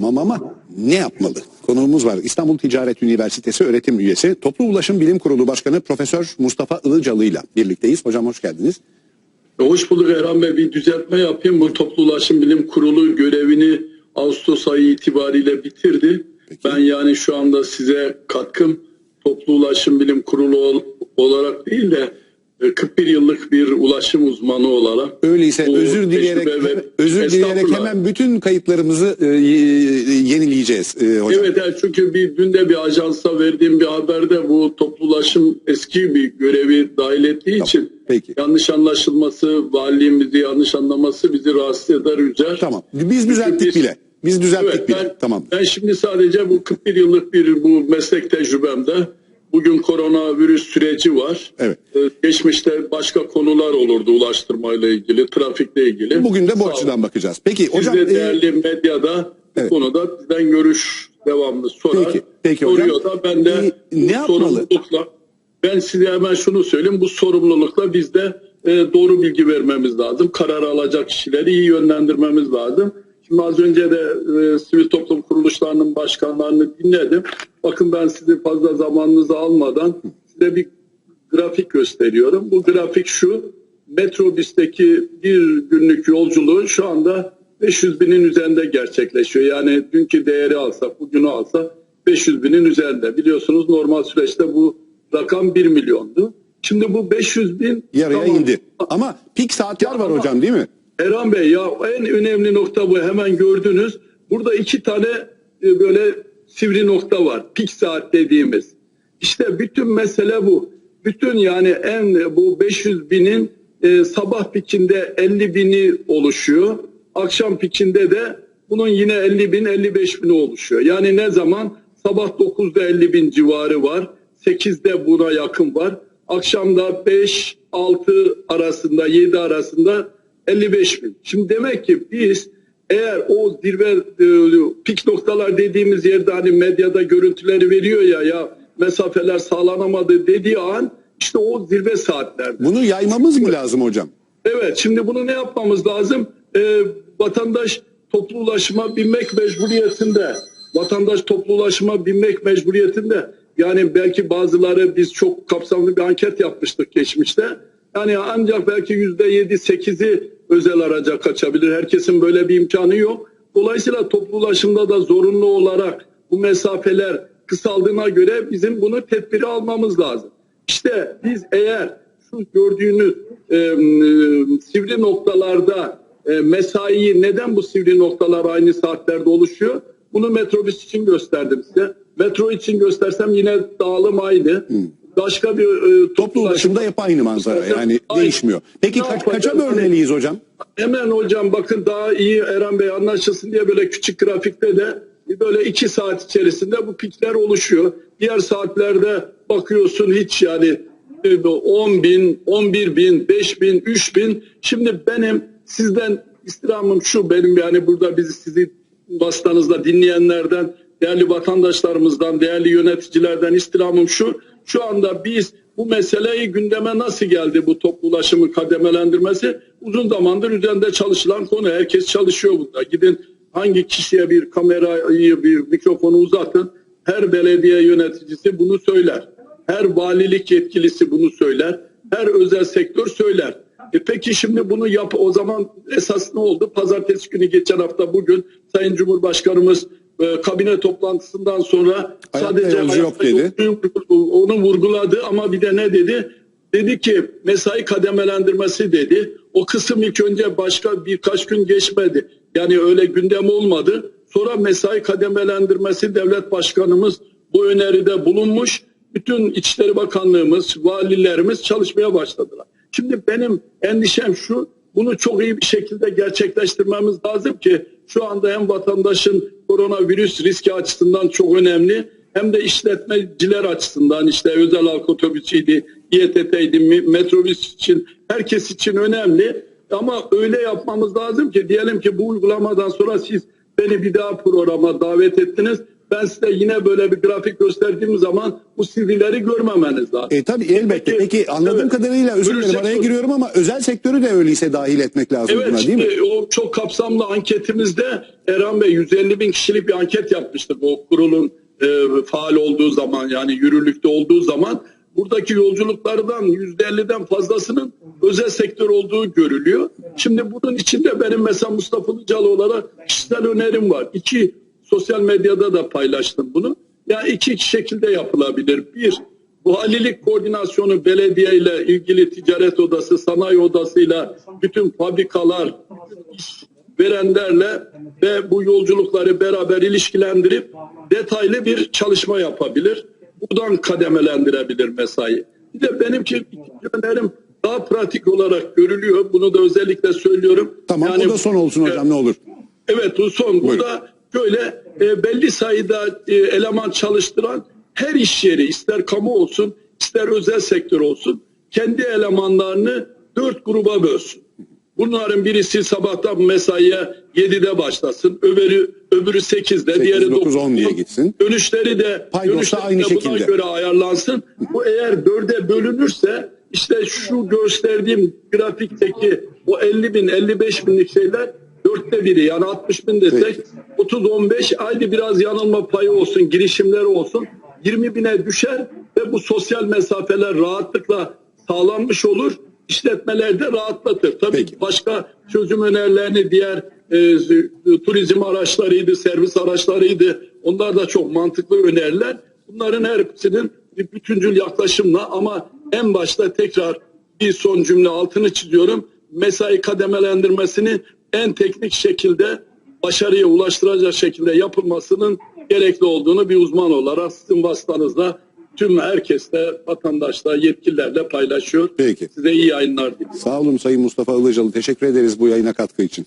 Tamam ama ne yapmalı? Konuğumuz var. İstanbul Ticaret Üniversitesi öğretim üyesi, Toplu Ulaşım Bilim Kurulu Başkanı Profesör Mustafa Ilıcalı ile birlikteyiz. Hocam hoş geldiniz. Hoş bulduk Erhan Bey. Bir düzeltme yapayım. Bu Toplu Ulaşım Bilim Kurulu görevini Ağustos ayı itibariyle bitirdi. Peki. Ben yani şu anda size katkım Toplu Ulaşım Bilim Kurulu ol- olarak değil de 41 yıllık bir ulaşım uzmanı olarak. Öyleyse özür dileyerek ve- özür dileyerek hemen bütün kayıtlarımızı e, y- yenileyeceğiz e, hocam. Evet evet, çünkü bir dün de bir ajansa verdiğim bir haberde bu toplu ulaşım eski bir görevi dahil ettiği için peki. yanlış anlaşılması, valiliğimizi yanlış anlaması bizi rahatsız eder, üzer. Tamam. Biz düzelttik biz- bile. Biz düzelttik Evet, bile. ben, Tamam. ben şimdi sadece bu 41 yıllık bir bu meslek tecrübemde bugün koronavirüs süreci var. Evet. Ee, Geçmişte başka konular olurdu ulaştırmayla ilgili, trafikle ilgili. Bugün de bu Sağ olun. açıdan bakacağız. Peki Siz hocam de e, değerli medyada bu evet. konuda bizden görüş devamlı sorar. Peki, peki hocam. Soruyor da ben de E, bu ne yapmalı? sorumlulukla ben size hemen şunu söyleyeyim bu sorumlulukla biz de e, doğru bilgi vermemiz lazım. Karar alacak kişileri iyi yönlendirmemiz lazım. Şimdi az önce de e, sivil toplum kuruluşlarının başkanlarını dinledim. Bakın ben sizi fazla zamanınızı almadan size bir grafik gösteriyorum. Bu grafik şu. Metrobüsteki bir günlük yolculuğu şu anda 500 binin üzerinde gerçekleşiyor. Yani dünkü değeri alsak, bugünü alsak 500 binin üzerinde. Biliyorsunuz normal süreçte bu rakam 1 milyondu. Şimdi bu 500 bin yarıya tamam. indi. Ama pik saatler var Ama- hocam değil mi? Erhan Bey ya en önemli nokta bu hemen gördünüz. Burada iki tane e, böyle sivri nokta var. Pik saat dediğimiz. İşte bütün mesele bu. Bütün yani en bu 500 binin e, sabah pikinde 50 bini oluşuyor. Akşam pikinde de bunun yine 50 bin 55 bini oluşuyor. Yani ne zaman? Sabah 9'da 50 bin civarı var. 8'de buna yakın var. Akşamda 5, 6 arasında 7 arasında 55 bin. Şimdi demek ki biz eğer o zirve e, pik noktalar dediğimiz yerde hani medyada görüntüleri veriyor ya ya mesafeler sağlanamadı dediği an işte o zirve saatlerde. Bunu yaymamız mı lazım hocam? Evet şimdi bunu ne yapmamız lazım? Ee, vatandaş toplu ulaşıma binmek mecburiyetinde. Vatandaş toplu ulaşıma binmek mecburiyetinde. Yani belki bazıları biz çok kapsamlı bir anket yapmıştık geçmişte. Yani ancak belki yüzde yedi sekizi özel araca kaçabilir. Herkesin böyle bir imkanı yok. Dolayısıyla toplu ulaşımda da zorunlu olarak bu mesafeler kısaldığına göre bizim bunu tedbiri almamız lazım. İşte biz eğer şu gördüğünüz e, e, sivri noktalarda e, mesaiyi neden bu sivri noktalar aynı saatlerde oluşuyor? Bunu metrobüs için gösterdim size. Metro için göstersem yine dağılım aynı. Başka bir e, Toplu ulaşımda hep aynı manzara yani Aynı. değişmiyor. Peki kaç, kaça bölmeliyiz hocam? Hemen hocam bakın daha iyi Eren Bey anlaşılsın diye böyle küçük grafikte de böyle iki saat içerisinde bu pikler oluşuyor. Diğer saatlerde bakıyorsun hiç yani e, 10 bin, 11 bin, 5 bin, 3 bin. Şimdi benim sizden istirhamım şu benim yani burada bizi sizi vasıtanızda dinleyenlerden, değerli vatandaşlarımızdan, değerli yöneticilerden istirhamım şu. Şu anda biz bu meseleyi gündeme nasıl geldi bu toplu ulaşımı kademelendirmesi? Uzun zamandır üzerinde çalışılan konu. Herkes çalışıyor bunda. Gidin hangi kişiye bir kamerayı, bir mikrofonu uzatın. Her belediye yöneticisi bunu söyler. Her valilik yetkilisi bunu söyler. Her özel sektör söyler. E peki şimdi bunu yap o zaman esas ne oldu? Pazartesi günü geçen hafta bugün Sayın Cumhurbaşkanımız e, kabine toplantısından sonra Hayatta sadece yok dedi. onu vurguladı ama bir de ne dedi? Dedi ki mesai kademelendirmesi dedi. O kısım ilk önce başka birkaç gün geçmedi. Yani öyle gündem olmadı. Sonra mesai kademelendirmesi devlet başkanımız bu öneride bulunmuş. Bütün İçişleri Bakanlığımız, valilerimiz çalışmaya başladılar. Şimdi benim endişem şu, bunu çok iyi bir şekilde gerçekleştirmemiz lazım ki şu anda hem vatandaşın koronavirüs riski açısından çok önemli hem de işletmeciler açısından işte özel halk otobüsüydü, İETT'ydi, metrobüs için herkes için önemli. Ama öyle yapmamız lazım ki diyelim ki bu uygulamadan sonra siz beni bir daha programa davet ettiniz. Ben size yine böyle bir grafik gösterdiğim zaman bu CV'leri görmemeniz lazım. E tabii elbette. Peki, Peki anladığım evet. kadarıyla özür dilerim araya sektör- giriyorum ama özel sektörü de öyleyse dahil etmek lazım Evet buna değil mi? o çok kapsamlı anketimizde Erhan Bey 150 bin kişilik bir anket yapmıştık o kurulun e, faal olduğu zaman yani yürürlükte olduğu zaman buradaki yolculuklardan %50'den fazlasının özel sektör olduğu görülüyor. Şimdi bunun içinde benim mesela Mustafa Ilıcalı olarak kişisel önerim var. İki sosyal medyada da paylaştım bunu. Ya iki şekilde yapılabilir. Bir, bu halilik koordinasyonu belediye ile ilgili ticaret odası, sanayi odasıyla bütün fabrikalar, iş verenlerle ve bu yolculukları beraber ilişkilendirip detaylı bir çalışma yapabilir. Buradan kademelendirebilir mesai. Bir de benimki önerim daha pratik olarak görülüyor. Bunu da özellikle söylüyorum. Tamam Yani- o da son olsun hocam ne olur. Evet bu son. Buyurun. Bu da böyle e, belli sayıda e, eleman çalıştıran her iş yeri ister kamu olsun ister özel sektör olsun kendi elemanlarını dört gruba bölsün. Bunların birisi sabahtan mesaiye 7'de başlasın. Öbürü öbürü 8'de, Sekiz, diğeri dokuz, 9'da. on diye gitsin. Dönüşleri de Paydos da dönüşleri aynı de buna şekilde. göre ayarlansın. Bu eğer dörde bölünürse işte şu gösterdiğim grafikteki o 50 bin 55 binlik şeyler dörtte biri yani 60 bin desek Peki. 30-15 ayda biraz yanılma payı olsun girişimler olsun 20 bine düşer ve bu sosyal mesafeler rahatlıkla sağlanmış olur. İşletmeler de rahatlatır. Tabii Peki. başka çözüm önerilerini diğer e, turizm araçlarıydı, servis araçlarıydı. Onlar da çok mantıklı öneriler. Bunların hepsinin bir bütüncül yaklaşımla ama en başta tekrar bir son cümle altını çiziyorum. Mesai kademelendirmesini en teknik şekilde başarıya ulaştıracak şekilde yapılmasının gerekli olduğunu bir uzman olarak sizin vasıtanızla tüm herkesle, vatandaşla, yetkililerle paylaşıyor. Peki. Size iyi yayınlar diliyorum. Sağ olun Sayın Mustafa Ilıcalı. Teşekkür ederiz bu yayına katkı için.